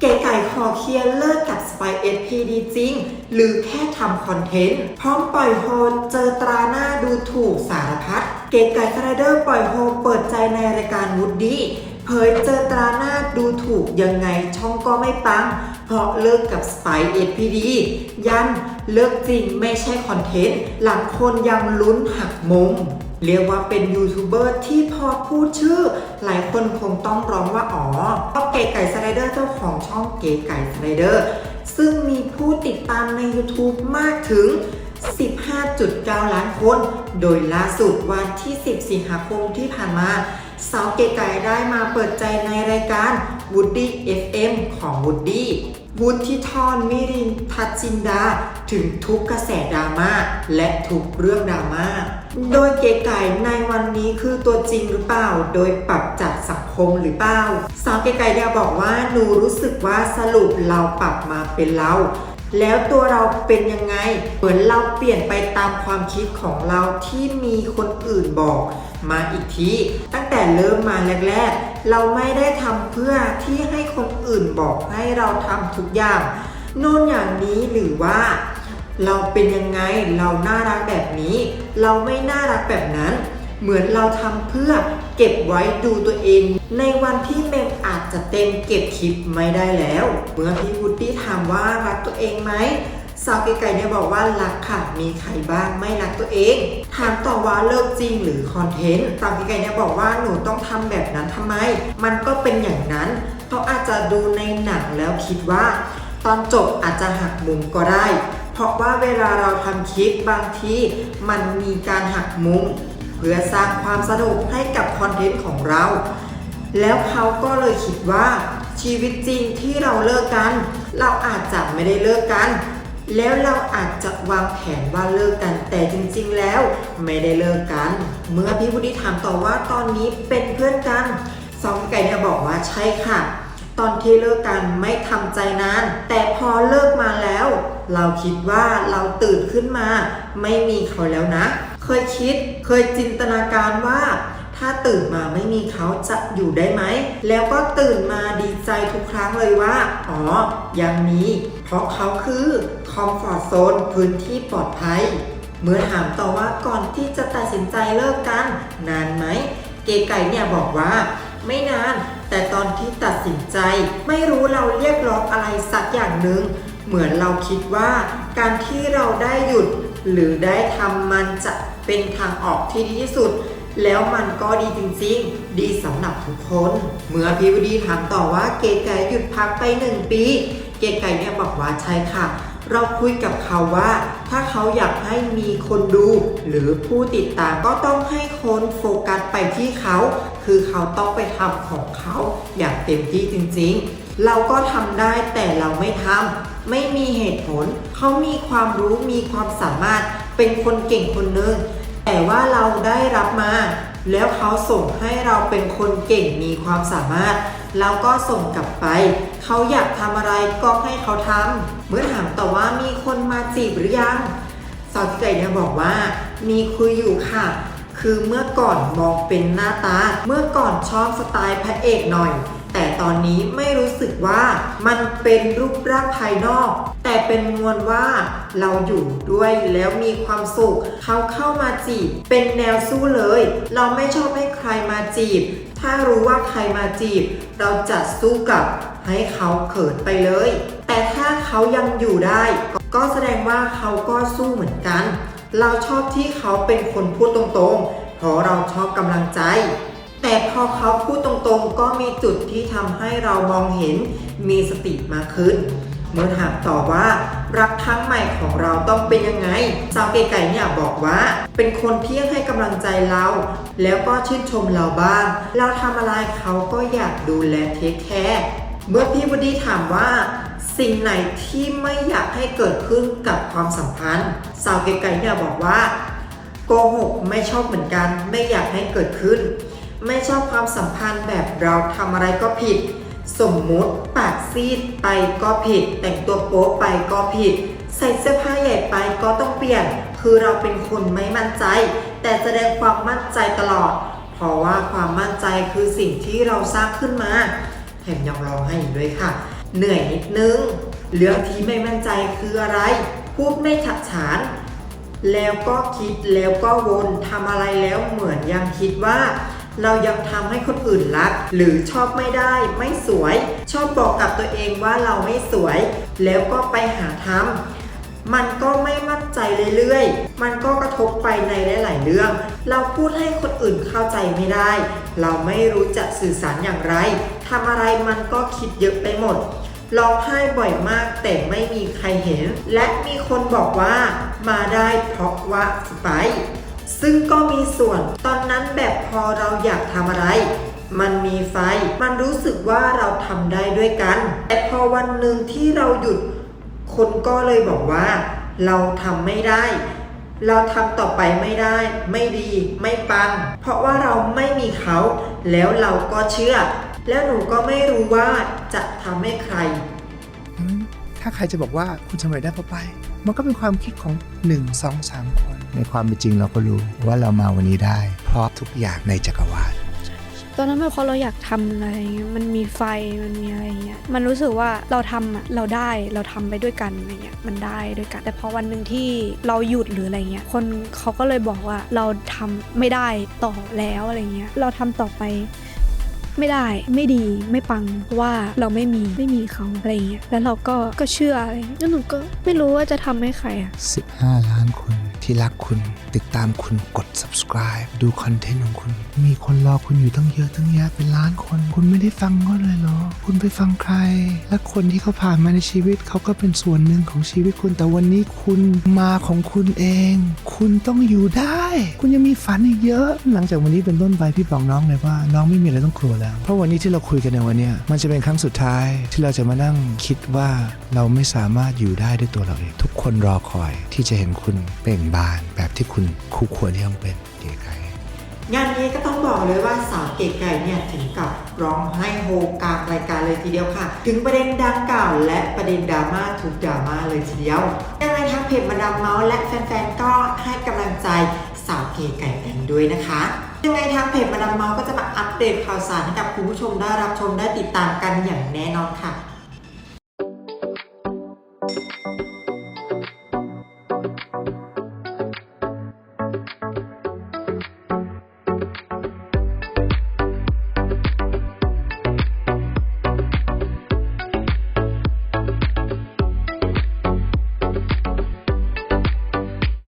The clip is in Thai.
เก๋ไก่ขอเคลียร์เลิกกับสไปเอสพีดีจริง หรือแค่ทำคอนเทนต์ พร้อมปล่อยโฮเจอตราหน้าดูถูกสารพัด เก๋ไก่สไลเดอร์ปล่อยโฮเปิดใจในรายการวูดดี้เผยเจอตราหน้าดูถูกยังไงช่องก็ไม่ปัง เพราะเลิกกับสไปเอสพีดียันเลิกจริงไม่ใช่คอนเทนต์ หลังคนยังลุ้นหักมุมเรียกว่าเป็นยูทูบเบอร์ที่พอพูดชื่อ หลายคนคงต้องร้องว่าอ๋อเพราะเก๋ไก่ส เก๋ไก่สไลเดอร์ ซึ่งมีผู้ติดตามใน YouTube มากถึง 15.9 ล้านคน โดยล่าสุดวันที่ 10 สิงหาคมที่ผ่านมา สาวเก๋ไก่ได้มาเปิดใจในรายการ Woody FM ของ Woody วุฒิธรมิรินทัชจินดา ถึงทุกกระแสดราม่าและทุกเรื่องดราม่า โดยเก๋ไก่ในวันนี้คือตัวจริงหรือเปล่า โดยปรับจัดสังคมหรือเปล่า สาวเก๋ไก่เนี่ยบอกว่าหนูรู้สึกว่าสรุปเราปรับมาเป็นเราแล้วตัวเราเป็นยังไง เหมือนเราเปลี่ยนไปตามความคิดของเราที่มีคนอื่นบอก มาอีกที ตั้งแต่เริ่มมาแรก ๆ เราไม่ได้ทำเพื่อที่ให้คนอื่นบอกให้เราทำทุกอย่างโน่นอย่างนี้หรือว่า เราเป็นยังไงเราน่ารักแบบนี้ เราไม่น่ารักแบบนั้น เหมือนเราทำเพื่อเก็บไว้ดูตัวเอง ในวันที่เมมอาจจะเต็มเก็บคลิปไม่ได้แล้ว เมื่อพี่วุฒิถามว่ารักตัวเองไหม สาวไก่ๆเนี่ยบอกว่ารักค่ะ มีใครบ้างไม่รักตัวเอง ถามต่อว่าเลิกจริงหรือคอนเทนต์สาวไก่ๆเนี่ยบอกว่าหนูต้องทำแบบนั้นทำไม มันก็เป็นอย่างนั้นเพราะอาจจะดูในหนังแล้วคิดว่า ตอนจบอาจจะหักมุมก็ได้ เพราะว่าเวลาเราทำคลิปบางทีมันมีการหักมุมเพื่อสร้างความสนุกให้กับคอนเทนต์ของเรา แล้วเขาก็เลยคิดว่าชีวิตจริงที่เราเลิกกัน เราอาจจะไม่ได้เลิกกัน แล้วเราอาจจะวางแผนว่าเลิกกัน แต่จริงๆแล้วไม่ได้เลิกกัน เมื่อพี่วุฒิถามต่อว่าตอนนี้เป็นเพื่อนกันสองไก่เนี่ยบอกว่าใช่ค่ะ ตอนที่เลิกกันไม่ทำใจนาน แต่พอเลิกมาแล้ว เราคิดว่าเราตื่นขึ้นมา ไม่มีเขาแล้วนะ เคยคิดเคยจินตนาการว่า ถ้าตื่นมาไม่มีเขาจะอยู่ได้ไหม แล้วก็ตื่นมาดีใจทุกครั้งเลยว่า อ๋อ ยังมี เพราะเขาคือคอมฟอร์ z โซนพื้นที่ปลอดภัย เมื่อถามต่อว่าก่อนที่จะตัดสินใจเลิกกัน นานไหม เก๋ไก่เนี่ยบอกว่า ไม่นาน แต่ตอนที่ตัดสินใจ ไม่รู้เราเรียกร้องอะไรสักอย่างหนึ่งเหมือนเราคิดว่า การที่เราได้หยุด หรือได้ทำมันจะเป็นทางออกที่ดีที่สุด แล้วมันก็ดีจริงๆ ดีสำหรับทุกคน เมื่อพีวดีถามต่อว่าเก๋ไก่หยุดพักไปหนึ่งปี เก๋ไก่เนี่ยบอกว่าใช่ค่ะ เราคุยกับเขาว่า ถ้าเขาอยากให้มีคนดู หรือผู้ติดตามก็ต้องให้คนโฟกัสไปที่เขา คือเขาต้องไปทำของเขาอย่างเต็มที่จริงๆ เราก็ทำได้แต่เราไม่ทำไม่มีเหตุผล เขามีความรู้มีความสามารถเป็นคนเก่งคนหนึ่ง แต่ว่าเราได้รับมา แล้วเขาส่งให้เราเป็นคนเก่งมีความสามารถ เราก็ส่งกลับไป เขาอยากทำอะไรก็ให้เขาทำเมื่อถามต่อว่ามีคนมาจีบหรือยังสาวที่ไก่เนี่ยบอกว่า มีคุยอยู่ค่ะ คือเมื่อก่อนมองเป็นหน้าตา เมื่อก่อนชอบสไตล์พระเอกหน่อย แต่ตอนนี้ไม่รู้สึกว่ามันเป็นรูปร่างภายนอก แต่เป็นมวลว่าเราอยู่ด้วยแล้วมีความสุข เขาเข้ามาจีบ เป็นแนวสู้เลย เราไม่ชอบให้ใครมาจีบ ถ้ารู้ว่าใครมาจีบ เราจะสู้กับให้เขาเขินไปเลย แต่ถ้าเขายังอยู่ได้ ก็แสดงว่าเขาก็สู้เหมือนกัน เราชอบที่เขาเป็นคนพูดตรงๆเพราะเราชอบกำลังใจ แต่พอเขาพูดตรงๆ ก็มีจุดที่ทำให้เรามองเห็นมีสติมากขึ้น เมื่อถามต่อว่ารักครั้งใหม่ของเราต้องเป็นยังไงสาวเก๋ไก่เนี่ยบอกว่า เป็นคนที่ให้กำลังใจเรา แล้วก็ชื่นชมเราบ้าง เราทำอะไรเขาก็อยากดูแลเทคแคร์เมื่อพี่วดีถามว่า สิ่งไหนที่ไม่อยากให้เกิดขึ้นกับความสัมพันธ์สาวเก๋ไก่เนี่ยบอกว่าโกหกไม่ชอบเหมือนกัน ไม่อยากให้เกิดขึ้น ไม่ชอบความสัมพันธ์แบบเราทำอะไรก็ผิด สมมุติปากซีดไปก็ผิด แต่งตัวโป๊ไปก็ผิด ใส่เสื้อผ้าใหญ่ไปก็ต้องเปลี่ยน คือเราเป็นคนไม่มั่นใจ แต่แสดงความมั่นใจตลอด เพราะว่าความมั่นใจคือสิ่งที่เราสร้างขึ้นมาแถมยังร้องให้อีกด้วยค่ะ เหนื่อยนิดนึงเรื่องที่ไม่มั่นใจคืออะไร พูดไม่ฉับฉานแล้วก็คิดแล้วก็วนทำอะไรแล้วเหมือนยังคิดว่า เรายังทำให้คนอื่นรัก หรือชอบไม่ได้ไม่สวย ชอบบอกกับตัวเองว่าเราไม่สวย แล้วก็ไปหาทำมันก็ไม่มั่นใจเรื่อยๆ มันก็กระทบไปในหลายๆเรื่อง เราพูดให้คนอื่นเข้าใจไม่ได้ เราไม่รู้จะสื่อสารอย่างไร ทำอะไรมันก็คิดเยอะไปหมด ร้องไห้บ่อยมากแต่ไม่มีใครเห็น และมีคนบอกว่ามาได้เพราะว่าสไป ซึ่งก็มีส่วนตอนนั้นแบบพอเราอยากทำอะไร มันมีไฟ มันรู้สึกว่าเราทำได้ด้วยกัน แต่พอวันหนึ่งที่เราหยุด คนก็เลยบอกว่า เราทำไม่ได้ เราทำต่อไปไม่ได้ ไม่ดี ไม่ปัง เพราะว่าเราไม่มีเขา แล้วเราก็เชื่อ แล้วหนูก็ไม่รู้ว่าจะทำให้ใคร ถ้าใครจะบอกว่าคุณสำเร็จได้เพราะไป มันก็เป็นความคิดของ 1 2 3 คน ในความเป็นจริงเราก็รู้ว่าเรามาวันนี้ได้ เพราะทุกอย่างในจักรวาลตอนนั้นแบบพอเราอยากทำอะไรเงี้ยมันมีไฟมันมีอะไรเงี้ยมันรู้สึกว่าเราทำอะเราได้เราทำไปด้วยกันอะไรเงี้ยมันได้ด้วยกัน แต่พอวันหนึ่งที่เราหยุดหรืออะไรเงี้ยคนเขาก็เลยบอกว่าเราทำไม่ได้ต่อแล้วอะไรเงี้ยเราทำต่อไป ไม่ได้ไม่ดีไม่ปังเพราะว่าเราไม่มีไม่มีเขาอะไรเงี้ยแล้วเราก็ก็เชื่ออะไรแล้วหนูก็ไม่รู้ว่าจะทำให้ใครอะ15 ล้านคน ที่รักคุณติดตามคุณกด subscribe ดูคอนเทนต์ของคุณ มีคนรอคุณอยู่ตั้งเยอะตั้งแยะเป็นล้านคน คุณไม่ได้ฟังเขาเลยเหรอ คุณไปฟังใคร และคนที่เขาผ่านมาในชีวิตเขาก็เป็นส่วนหนึ่งของชีวิตคุณแต่วันนี้คุณมาของคุณเอง คุณต้องอยู่ได้ คุณยังมีฝันอีกเยอะ หลังจากวันนี้เป็นต้นไปพี่บอกน้องเลยว่าน้องไม่มีอะไรต้องกลัวแล้ว เพราะวันนี้ที่เราคุยกันในวันนี้มันจะเป็นครั้งสุดท้ายที่เราจะมานั่งคิดว่าเราไม่สามารถอยู่ได้ด้วยตัวเราเองทุกคนรอคอยที่จะเห็นคุณเปล่งบานแบบที่คุณคู่ควรที่ต้องเป็นเก๋ไก่งานนี้ก็ต้องบอกเลยว่าสาวเก๋ไก่เนี่ยถึงกับร้องไห้โฮกลางรายการเลยทีเดียวค่ะ ถึงประเด็นดังกล่าวและประเด็นดราม่าทุกดราม่าเลยทีเดียวยังไงทางเพจมาดามเมาส์และแฟนๆก็ให้กำลังใจสาวเก๋ไก่กันด้วยนะคะยังไงทางเพจมาดามเมาส์ก็จะมาอัปเดตข่าวสารให้กับคุณผู้ชมได้รับชมได้ติดตามกันอย่างแน่นอนค่ะ